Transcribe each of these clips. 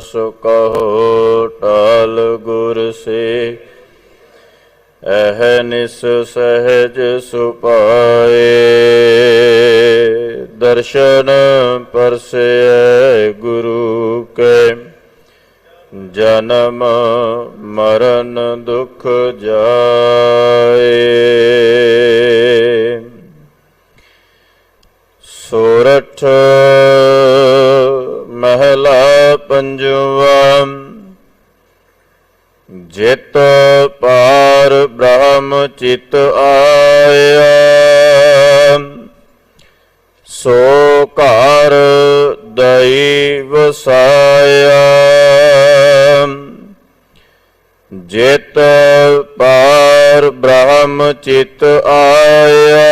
ਸੋ ਕਹੋ ਟਾਲ ਗੁਰ ਸੇ। ਅਹਨਿਸ ਸਹਿਜ ਸੁਪਾਏ। ਦਰਸ਼ਨ ਪਰਸੇ ਗੁਰੂ ਕੇ। ਜਨਮ ਮਰਨ ਦੁਖ ਜਾਏ। ਪੰਜਵਾ, ਜਿਤ ਪਾਰ ਬ੍ਰਹਮ ਚਿਤ ਆਇਆ, ਸੋ ਘਰ ਦਈ ਵਸਾਇਆ। ਜਿਤ ਪਾਰ ਬ੍ਰਹਮ ਚਿਤ ਆਇਆ,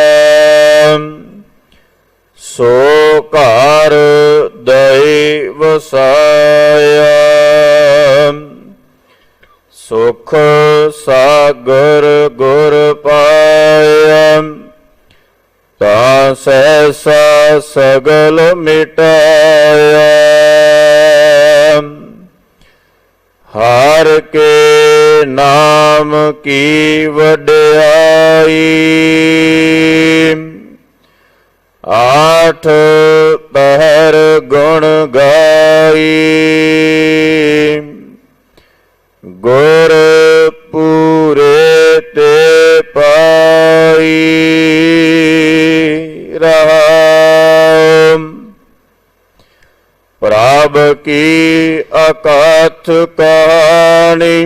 ਸੋ ਘਰ ਦਈ ਵਸਾਇਆ ਸੁਖ ਸਾਗਰ ਗੁਰ ਪਾਇਆ। ਤਾਂ ਸੈਸਾ ਸਗਲ ਮਿਟਾਇਆ। ਹਰ ਕੇ ਨਾਮ ਕੀ ਵਡਿਆਈ। ਆਠ ਪਹਿਰ ਗੁਣ ਗਾਈ। ਗੁਰ ਪੂਰੇ ਤੇ ਪਾਈ ਰਾਮ। ਪ੍ਰਭ ਕੀ ਅਕਥ ਕਹਾਣੀ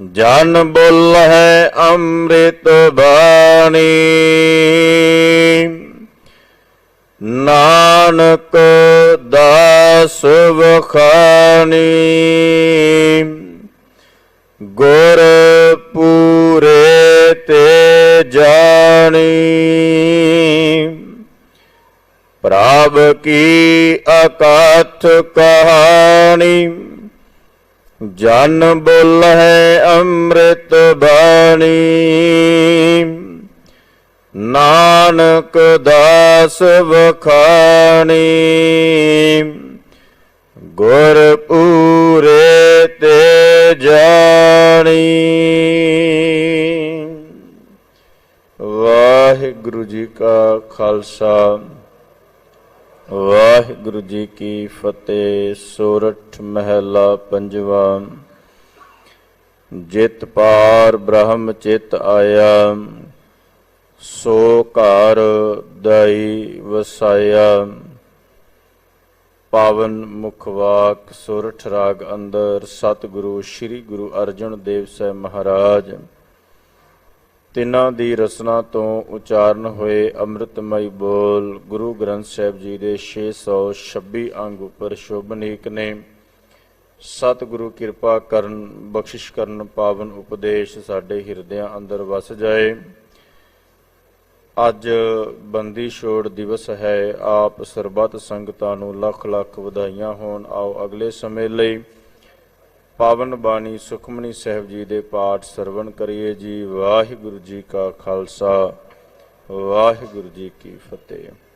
ਜਨ ਬੁੱਲ ਹੈ ਅੰਮ੍ਰਿਤ ਬਾਣੀ। ਨਾਨਕ ਦਾਸ ਵਖਾਣੀ। ਗੁਰ ਪੂਰੇ ਤੇ ਜਾਣੀ। ਪ੍ਰਭ ਕੀ ਅਕਥ ਕਹਾਣੀ? ਜਨ ਬੁੱਲ ਹੈ ਅੰਮ੍ਰਿਤ ਬਾਣੀ। ਨਾਨਕ ਦਾਸ ਵਖਾਣੀ। ਗੁਰ ਪੂਰੇ ਤੇ ਜਾਣੀ। ਵਾਹਿਗੁਰੂ ਜੀ ਕਾ ਖਾਲਸਾ, ਵਾਹਿਗੁਰੂ ਜੀ ਕੀ ਫਤਿਹ। ਸੋਰਠ ਮਹਿਲਾ ਪੰਜਵਾ। ਜਿਤ ਪਾਰ ਬ੍ਰਹਮ ਚਿਤ ਆਇਆ, ਸੋ ਘਰ ਦਈ ਵਸਾਇਆ। ਪਾਵਨ ਮੁਖਵਾਕ ਸੁਰਠ ਰਾਗ ਅੰਦਰ, ਸਤਿਗੁਰੂ, ਸ੍ਰੀ ਗੁਰੂ ਅਰਜਨ ਦੇਵ ਸਾਹਿਬ ਮਹਾਰਾਜ। ਤਿੰਨਾਂ ਦੀ ਰਸਨਾ ਤੋਂ ਉਚਾਰਨ ਹੋਏ ਅੰਮ੍ਰਿਤਮਈ ਬੋਲ ਗੁਰੂ ਗ੍ਰੰਥ ਸਾਹਿਬ ਜੀ ਦੇ 626 ਅੰਗ ਉੱਪਰ ਸ਼ੋਭਨੀਕ ਨੇ। ਸਤਿਗੁਰੂ ਕਿਰਪਾ ਕਰਨ, ਬਖਸ਼ਿਸ਼ ਕਰਨ, ਪਾਵਨ ਉਪਦੇਸ਼ ਸਾਡੇ ਹਿਰਦਿਆਂ ਅੰਦਰ ਵਸ ਜਾਏ। ਅੱਜ ਬੰਦੀ ਛੋੜ ਦਿਵਸ ਹੈ। ਆਪ ਸਰਬੱਤ ਸੰਗਤਾਂ ਨੂੰ ਲੱਖ ਲੱਖ ਵਧਾਈਆਂ ਹੋਣ। ਆਓ ਅਗਲੇ ਸਮੇਂ ਲਈ ਪਾਵਨ ਬਾਣੀ ਸੁਖਮਨੀ ਸਾਹਿਬ ਜੀ ਦੇ ਪਾਠ ਸਰਵਣ ਕਰੀਏ ਜੀ। ਵਾਹਿਗੁਰੂ ਜੀ ਕਾ ਖਾਲਸਾ। ਵਾਹਿਗੁਰੂ ਜੀ ਕੀ ਫਤਿਹ।